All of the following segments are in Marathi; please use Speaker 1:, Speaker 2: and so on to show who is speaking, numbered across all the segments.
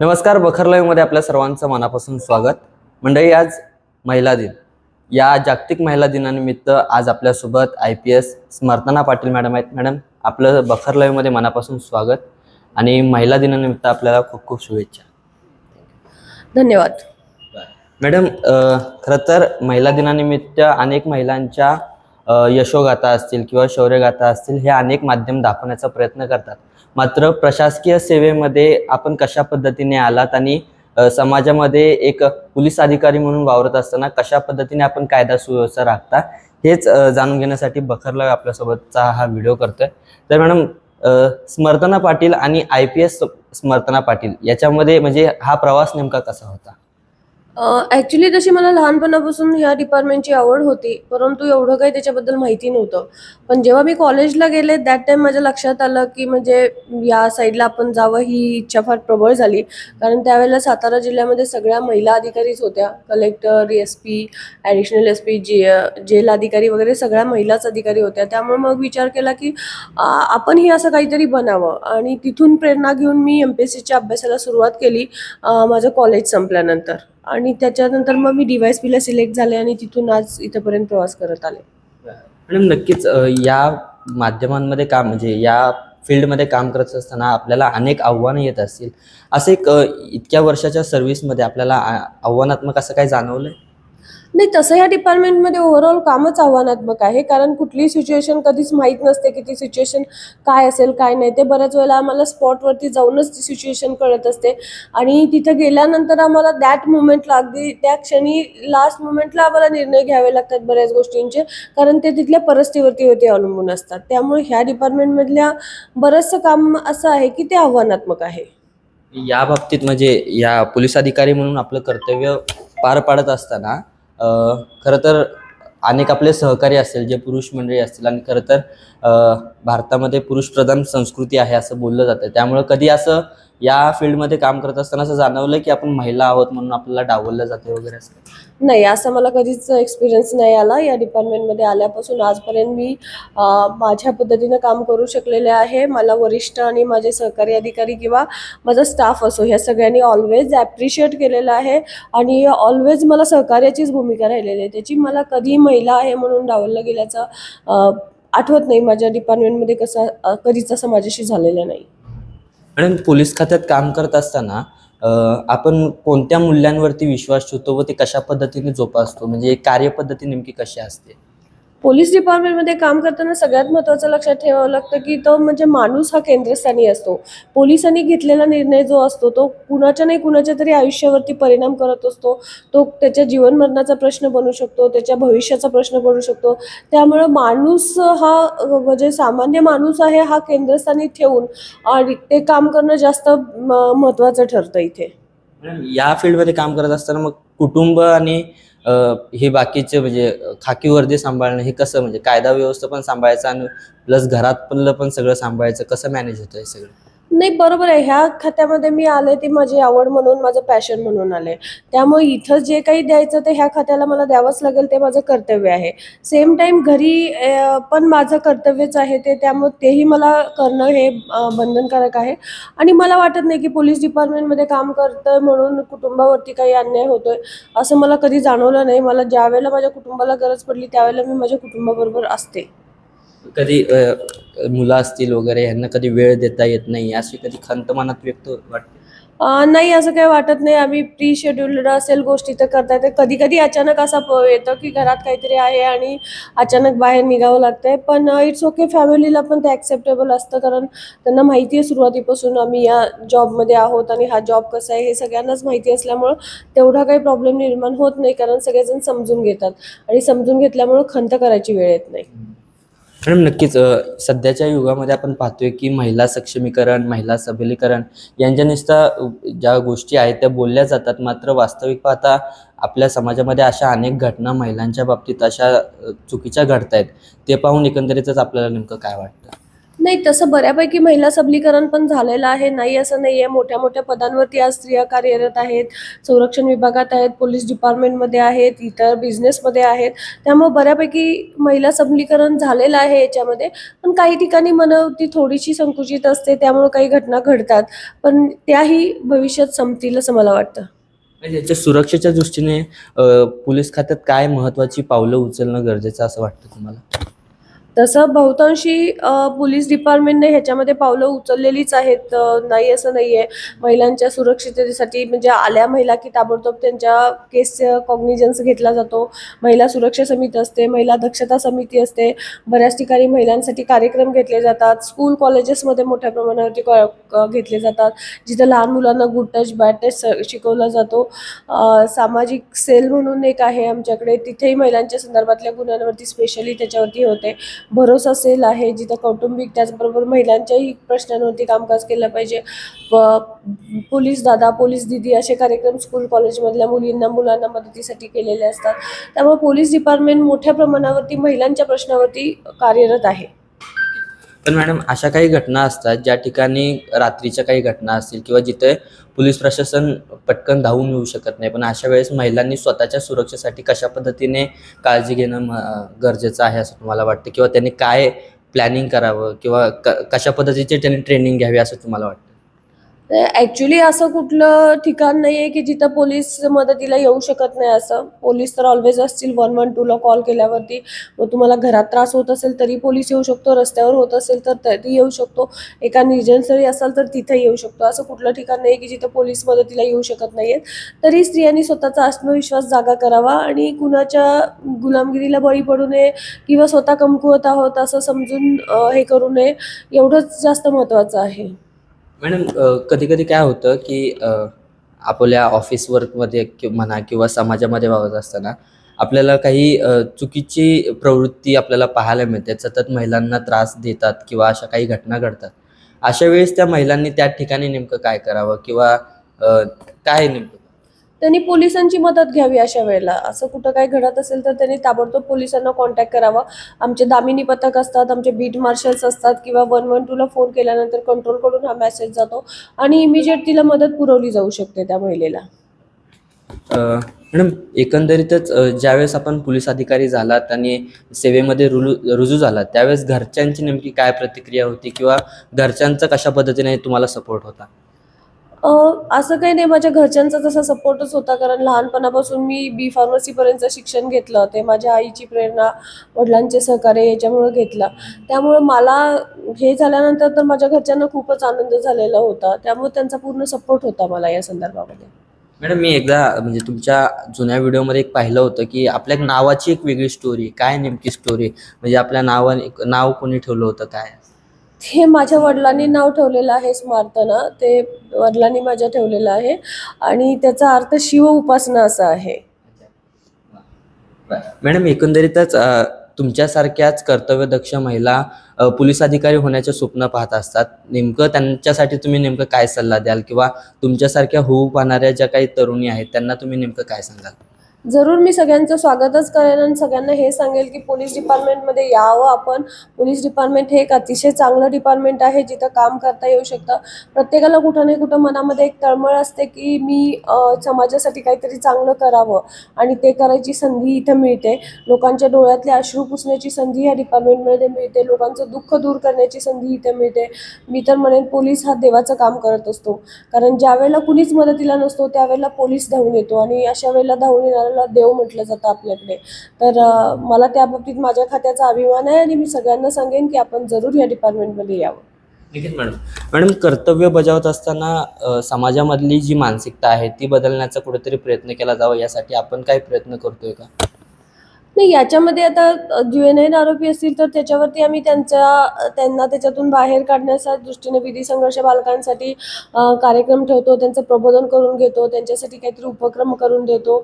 Speaker 1: नमस्कार बखरलाईव्हमध्ये आपल्या सर्वांचं मनापासून स्वागत. मंडळी आज महिला दिन. या जागतिक महिला दिनानिमित्त आज आपल्यासोबत I P S Smartana Patil madam आहेत. मॅडम आपलं बखर लाईव्हमध्ये मनापासून स्वागत आणि महिला दिनानिमित्त आपल्याला खूप खूप शुभेच्छा.
Speaker 2: धन्यवाद.
Speaker 1: मॅडम खरं तर महिला दिनानिमित्त अनेक महिलांच्या यशोगाथा असतील किंवा शौर्यगाथा असतील हे अनेक माध्यम दाखवण्याचा प्रयत्न करतात. मात्र प्रशासकीय सेवेमध्ये आपण कशा पद्धतीने आलात आणि समाजामध्ये एक पोलीस अधिकारी म्हणून वावरत असताना कशा पद्धतीने आपण कायदा सुव्यवस्था राखता हेच जाणून घेण्यासाठी बखरला आपल्यासोबतचा हा व्हिडिओ करतोय. तर मॅडम स्मर्तना पाटील आणि I P S Smartana Patil याच्यामध्ये म्हणजे हा प्रवास नेमका कसा होता?
Speaker 2: ॲक्च्युली तशी मला लहानपणापासून ह्या डिपार्टमेंटची आवड होती परंतु एवढं काही त्याच्याबद्दल माहिती नव्हतं. पण जेव्हा मी कॉलेजला गेले दॅट टाईम माझ्या लक्षात आलं की म्हणजे या साईडला आपण जावं ही इच्छा फार प्रबळ झाली. कारण त्यावेळेला सातारा जिल्ह्यामध्ये सगळ्या महिला अधिकारीच होत्या. Collector S P additional S P जे जेल अधिकारी वगैरे सगळ्या महिलाच अधिकारी होत्या. त्यामुळे मग विचार केला की आपणही असं काहीतरी बनावं. आणि तिथून प्रेरणा घेऊन मी एम पी एस सीच्या अभ्यासाला सुरुवात केली माझं कॉलेज संपल्यानंतर. आणि त्याच्यानंतर मग मी डी वाय पीला सिलेक्ट झाले आणि तिथून आज इथंपर्यंत प्रवास करत आले.
Speaker 1: मॅडम नक्कीच या माध्यमांमध्ये काम म्हणजे या फील्डमध्ये काम करत असताना आपल्याला अनेक आव्हानं येत असतील. असं एक इतक्या वर्षाच्या सर्व्हिसमध्ये आपल्याला आ- आव्हानात्मक असं काय जाणवलंय?
Speaker 2: नाही तसं या डिपार्टमेंटमध्ये ओव्हरऑल कामच आव्हानात्मक आहे. कारण कुठली सिच्युएशन कधीच माहीत नसते की ती सिच्युएशन काय असेल काय नाही. ते बऱ्याच वेळेला आम्हाला स्पॉटवरती जाऊनच ती सिच्युएशन कळत असते. आणि तिथं गेल्यानंतर आम्हाला दॅट मुमेंटला अगदी त्या क्षणी लास्ट मुमेंटला आम्हाला निर्णय घ्यावे लागतात बऱ्याच गोष्टींचे. कारण ते तिथल्या परिस्थितीवरती अवलंबून असतात. त्यामुळे ह्या डिपार्टमेंटमधल्या बरंचसं काम असं आहे की ते आव्हानात्मक आहे.
Speaker 1: या बाबतीत म्हणजे या पोलीस अधिकारी म्हणून आपलं कर्तव्य पार पाडत असताना खरं तर अनेक आपले सहकारी असतील जे पुरुष मंडळी असतील आणि खरं तर भारतामध्ये पुरुषप्रधान संस्कृती आहे असं बोललं जातं. त्यामुळं कधी असं या फील्डमध्ये काम करत असताना असं जाणवलं की आपण महिला आहोत म्हणून आपल्याला डावललं जाते वगैरे असं?
Speaker 2: नाही असं मला कधीच एक्सपिरियन्स नाही आला. या डिपार्टमेंटमध्ये आल्यापासून आजपर्यंत मी माझ्या पद्धतीनं काम करू शकलेले आहे. मला वरिष्ठ आणि माझे सहकारी अधिकारी किंवा माझा स्टाफ असो ह्या सगळ्यांनी ऑलवेज ॲप्रिशिएट केलेलं आहे. आणि ऑलवेज मला सहकार्याचीच भूमिका राहिलेली आहे. त्याची मला कधी महिला आहे म्हणून डावललं गेल्याचं आठवत नाही. माझ्या डिपार्टमेंटमध्ये कसा कधीचा कधीच असं माझ्याशी झालेलं नाही.
Speaker 1: मॅडम पोलीस खात्यात काम करत असताना आपण कोणत्या मूल्यांवरती विश्वास ठेवतो व ते कशा पद्धतीने जोपासतो? म्हणजे कार्यपद्धती नेमकी कशी असते?
Speaker 2: पोलीस डिपार्टमेंटमध्ये काम करताना सगळ्यात महत्त्वाचं लक्षात ठेवावं लागतं की तो म्हणजे माणूस हा केंद्रस्थानी असतो. पोलिसांनी घेतलेला निर्णय जो असतो तो कुणाच्या नाही कुणाच्या तरी आयुष्यावरती परिणाम करत असतो. तो त्याच्या जीवनमरणाचा प्रश्न बनू शकतो त्याच्या भविष्याचा प्रश्न बनू शकतो. त्यामुळं माणूस हा म्हणजे सामान्य माणूस आहे हा केंद्रस्थानी ठेवून आणि ते काम करणं जास्त महत्त्वाचं ठरतं इथे.
Speaker 1: या फील्डमध्ये काम करत असताना मग कुटुंब आणि हे बाकीचे म्हणजे खाकी वर्दी सांभाळणं हे कसं म्हणजे कायदा व्यवस्थापन सांभाळायचं आणि प्लस घरात पण सगळं सांभाळायचं कसं मॅनेज होतं हे सगळं?
Speaker 2: नाही बरोबर आहे. ह्या खात्यामध्ये मी आले ती माझी आवड म्हणून माझं पॅशन म्हणून आले. त्यामुळे इथं जे काही द्यायचं ते ह्या खात्याला मला द्यावंच लागेल ते माझं कर्तव्य आहे. सेम टाईम घरी पण माझं कर्तव्यच आहे ते त्यामुळे तेही मला करणं हे बंधनकारक आहे. आणि मला वाटत नाही की पोलीस डिपार्टमेंटमध्ये काम करतं म्हणून कुटुंबावरती काही अन्याय होतोय असं मला कधी जाणवलं नाही. मला ज्यावेळेला माझ्या कुटुंबाला गरज पडली त्यावेळेला मी माझ्या कुटुंबाबरोबर असते.
Speaker 1: कधी मुलं असतील वगैरे यांना कधी वेळ देता येत नाही अशी कधी खंत मनात व्यक्त वाटते
Speaker 2: नाही असं काही वाटत नाही. आम्ही प्री शेड्युल्ड असेल गोष्टी तर करता येते कधी कधी अचानक असा प येतं की घरात काहीतरी आहे आणि अचानक बाहेर निघावं लागतंय. पण इट्स ओके फॅमिलीला पण ते ॲक्सेप्टेबल असतं. कारण त्यांना माहिती आहे सुरुवातीपासून आम्ही या जॉबमध्ये आहोत आणि हा जॉब कसा आहे हे सगळ्यांनाच माहिती असल्यामुळं तेवढा काही प्रॉब्लेम निर्माण होत नाही. कारण सगळेजण समजून घेतात. आणि समजून घेतल्यामुळं खंत करायची वेळ येत नाही.
Speaker 1: मॅडम नक्कीच सध्याच्या युगामध्ये आपण पाहतोय की महिला सक्षमीकरण महिला सबलीकरण यांच्या नुसता ज्या गोष्टी आहेत त्या बोलल्या जातात. मात्र वास्तविक पाहता आपल्या समाजामध्ये अशा अनेक घटना महिलांच्या बाबतीत अशा चुकीच्या घडत आहेत ते पाहून एकंदरीतच आपल्याला नेमकं काय वाटतं?
Speaker 2: नाही तसं बऱ्यापैकी महिला सबलीकरण पण झालेलं आहे. नाही असं नाही आहे मोठ्या मोठ्या पदांवरती आज स्त्रिया कार्यरत आहेत. संरक्षण विभागात आहेत पोलीस डिपार्टमेंटमध्ये आहेत इतर बिझनेसमध्ये आहेत. त्यामुळे बऱ्यापैकी महिला सबलीकरण झालेलं आहे याच्यामध्ये. पण काही ठिकाणी मनवती थोडीशी संकुचित असते. त्यामुळे काही घटना घडतात. पण त्याही भविष्यात संपतील असं मला वाटतं.
Speaker 1: याच्या सुरक्षेच्या दृष्टीने पोलीस खात्यात काय महत्वाची पावलं उचलणं गरजेचं असं वाटतं तुम्हाला?
Speaker 2: तसं बहुतांशी पोलीस डिपार्टमेंटने ह्याच्यामध्ये पावलं उचललेलीच आहेत. नाही असं नाही आहे महिलांच्या सुरक्षिततेसाठी म्हणजे आल्या महिला की ताबडतोब त्यांच्या केस कॉग्निजन्स घेतला जातो. महिला सुरक्षा समिती असते महिला दक्षता समिती असते. बऱ्याच ठिकाणी महिलांसाठी कार्यक्रम घेतले जातात. स्कूल कॉलेजेसमध्ये मोठ्या प्रमाणावरती घेतले जातात. जिथं लहान मुलांना गुड टच बॅड टच शिकवला जातो. सामाजिक सेल म्हणून एक आहे आमच्याकडे. तिथेही महिलांच्या संदर्भातल्या गुन्ह्यांवरती स्पेशली त्याच्यावरती होते. भरोसा सेल आहे जिथं कौटुंबिक त्याचबरोबर महिलांच्याही प्रश्नांवरती कामकाज केलं पाहिजे. प- पोलीस दादा पोलीस दिदी असे कार्यक्रम स्कूल कॉलेजमधल्या मुलींना मुलांना मदतीसाठी केलेले असतात. त्यामुळे पोलीस डिपार्टमेंट मोठ्या प्रमाणावरती महिलांच्या प्रश्नावरती कार्यरत आहे.
Speaker 1: पण मॅडम अशा काही घटना असतात ज्या ठिकाणी रात्रीच्या काही घटना असतील किंवा जिथे पोलीस प्रशासन पटकन धावून येऊ शकत नाही पण अशा वेळेस महिलांनी स्वतःच्या सुरक्षेसाठी कशा पद्धतीने काळजी घेणं गरजेचं आहे असं तुम्हाला वाटतं? किंवा त्यांनी काय प्लॅनिंग करावं? किंवा क कशा पद्धतीचे त्यांनी ट्रेनिंग घ्यावी असं तुम्हाला वाटतं?
Speaker 2: ॲक्च्युली असं कुठलं ठिकाण नाही आहे की जिथं पोलीस मदतीला येऊ शकत नाही असं. पोलीस तर ऑलवेज असतील. वन वन टूला कॉल केल्यावरती. मग तुम्हाला घरात त्रास होत असेल तरी पोलीस येऊ शकतो. रस्त्यावर होत असेल तर तरी येऊ शकतो. एका निर्जनस्थळी असाल तर तिथे येऊ शकतो. असं कुठलं ठिकाण नाही की जिथं पोलीस मदतीला येऊ शकत नाही आहेत तरी स्त्रियांनी स्वतःचा आत्मविश्वास जागा करावा आणि कुणाच्या गुलामगिरीला बळी पडू नये किंवा स्वतः कमकुवत आहोत असं समजून हे करू नये. एवढंच जास्त महत्त्वाचं आहे.
Speaker 1: मॅडम कधी कधी काय होतं की अ, आपल्या ऑफिस वर्कमध्ये कि म्हणा किंवा समाजामध्ये वावरत असताना आपल्याला काही अ, चुकीची प्रवृत्ती आपल्याला पाहायला मिळते. सतत महिलांना त्रास देतात किंवा अशा काही घटना घडतात. अशा वेळेस त्या महिलांनी त्या ठिकाणी नेमकं काय करावं किंवा अ, काय नेमकं
Speaker 2: त्यांनी पोलिसांची मदत घ्यावी अशा वेळेला. असं कुठं काय घडत असेल तर त्यांनी ताबडतोब पोलिसांना कॉन्टॅक्ट करावा. आमचे दामिनी पथक असतात आमचे बीट मार्शल्स असतात किंवा वन वन टूला फोन केल्यानंतर कंट्रोलकडून हा मेसेज जातो आणि इमिजिएट तिला मदत पुरवली जाऊ शकते त्या महिलेला.
Speaker 1: मॅडम एकंदरीतच ज्यावेळेस आपण पोलीस अधिकारी झालात आणि सेवेमध्ये रुजू रुजू झालात त्यावेळेस घरच्यांची नेमकी काय प्रतिक्रिया होती किंवा घरच्यांचा कशा पद्धतीने तुम्हाला सपोर्ट होता?
Speaker 2: असं काही नाही माझ्या घरच्यांचा तसा सपोर्टच होता. कारण लहानपणापासून मी बी फार्मसीपर्यंत शिक्षण घेतलं. ते माझ्या आईची प्रेरणा वडिलांचे सहकार्य याच्यामुळे घेतलं. त्यामुळं मला हे झाल्यानंतर तर माझ्या घरच्यांना खूपच आनंद झालेला होता. त्यामुळे त्यांचा पूर्ण सपोर्ट होता मला या संदर्भामध्ये.
Speaker 1: मॅडम मी एकदा म्हणजे तुमच्या जुन्या व्हिडिओमध्ये एक पाहिलं होतं की आपल्या नावाची एक वेगळी स्टोरी काय नेमकी स्टोरी म्हणजे आपल्या नावाने नाव कोणी ठेवलं होतं काय?
Speaker 2: हे माझ्या वडिलांनी नाव ठेवलेलं आहे स्मार्तना. ते वडिलांनी माझ्या ठेवलेलं आहे. आणि त्याचा अर्थ शिव उपासना असा आहे.
Speaker 1: मॅडम एकंदरीतच तुमच्यासारख्याच कर्तव्यदक्ष महिला पोलीस अधिकारी होण्याचे स्वप्न पाहत असतात. नेमकं त्यांच्यासाठी तुम्ही नेमकं काय सल्ला द्याल? किंवा तुमच्यासारख्या होऊ पाहणाऱ्या ज्या काही तरुणी आहेत त्यांना तुम्ही नेमकं काय सांगाल?
Speaker 2: जरूर मी सगळ्यांचं स्वागतच करेन आणि सगळ्यांना हे सांगेल की पोलीस डिपार्टमेंटमध्ये यावं आपण. पोलीस डिपार्टमेंट हे एक अतिशय चांगलं डिपार्टमेंट आहे जिथं काम करता येऊ शकतं. प्रत्येकाला कुठं नाही कुठं मनामध्ये एक तळमळ असते की मी समाजासाठी काहीतरी चांगलं करावं आणि ते करायची संधी इथं मिळते. लोकांच्या डोळ्यातले अश्रू पुसण्याची संधी ह्या डिपार्टमेंटमध्ये मिळते. लोकांचं दुःख दूर करण्याची संधी इथे मिळते. मी तर म्हणेन पोलीस हा देवाचं काम करत असतो. कारण ज्यावेळेला कुणीच मदतीला नसतो त्यावेळेला पोलीस धावून येतो आणि अशा वेळेला धावून येणाऱ्याला देव म्हटलं जातं आपल्याकडे. तर मला त्या बाबतीत माझ्या खात्याचा अभिमान आहे आणि मी सगळ्यांना सांगेन की आपण जरूर या डिपार्टमेंटमध्ये यावं.
Speaker 1: निखिल मॅडम मॅडम कर्तव्य बजावत असताना समाजामधली जी मानसिकता आहे ती बदलण्याचा कुठेतरी प्रयत्न केला जावा यासाठी आपण काय प्रयत्न करतोय का?
Speaker 2: नाही याच्यामध्ये आता जुएनाईन आरोपी असतील तर त्याच्यावरती आम्ही त्यांच्या त्यांना त्याच्यातून बाहेर काढण्याच्या दृष्टीने विधी संघर्ष बालकांसाठी कार्यक्रम ठेवतो त्यांचं प्रबोधन करून घेतो त्यांच्यासाठी काहीतरी उपक्रम करून देतो.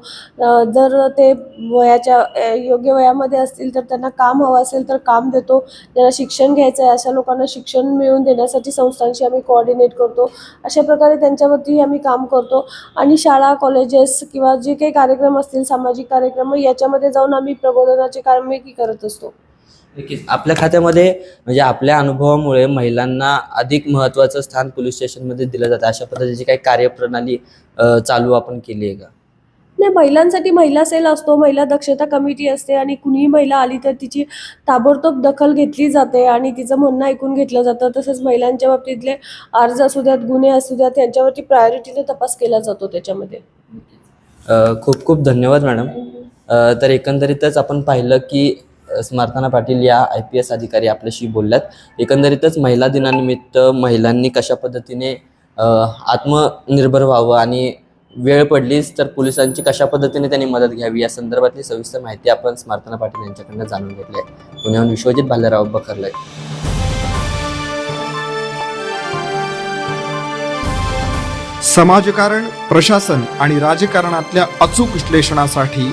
Speaker 2: जर ते वयाच्या योग्य वयामध्ये असतील तर त्यांना काम हवं असेल तर काम देतो. ज्यांना शिक्षण घ्यायचं आहे अशा लोकांना शिक्षण मिळवून देण्यासाठी संस्थांशी आम्ही कोऑर्डिनेट करतो. अशा प्रकारे त्यांच्यावरती आम्ही काम करतो. आणि शाळा कॉलेजेस किंवा जे काही कार्यक्रम असतील सामाजिक कार्यक्रम याच्यामध्ये जाऊन आम्ही प्रबोधनाचे कामे की करत असतो?
Speaker 1: नक्कीच. आपल्या खात्यामध्ये म्हणजे आपल्या अनुभवामुळे महिलांना अधिक महत्त्वाचं स्थान पोलीस स्टेशनमध्ये दिलं जातं. अशा पद्धतीची काही कार्यप्रणाली अ, चालू आपण केली आहे का?
Speaker 2: नाही महिलांसाठी महिला सेल असतो महिला दक्षता कमिटी असते आणि कुणीही महिला आली तर तिची ताबडतोब दखल घेतली जाते आणि तिचं म्हणणं ऐकून घेतलं जातं. तसंच महिलांच्या बाबतीतले अर्ज असू द्यात गुन्हे असू द्यात यांच्यावरती प्रायोरिटीने तपास केला जातो त्याच्यामध्ये.
Speaker 1: अ, खूप खूप धन्यवाद मॅडम. तर एकंदरीतच आपण पाहिलं की अ, स्मार्थना पाटील या आय पी एस अधिकारी आपल्याशी बोलल्यात. एकंदरीतच महिला दिनानिमित्त महिलांनी कशा पद्धतीने आत्मनिर्भर व्हावं आणि वेळ पडलीच तर पोलिसांची कशा पद्धतीने त्यांनी मदत घ्यावी या संदर्भातली सविस्तर माहिती आपण स्मार्थना पाटील यांच्याकडनं जाणून घेतली आहे. पुण्याहून विश्वजित भालेराव बखरलाय
Speaker 3: समाजकारण प्रशासन आणि राजकारणातल्या अचूक विश्लेषणासाठी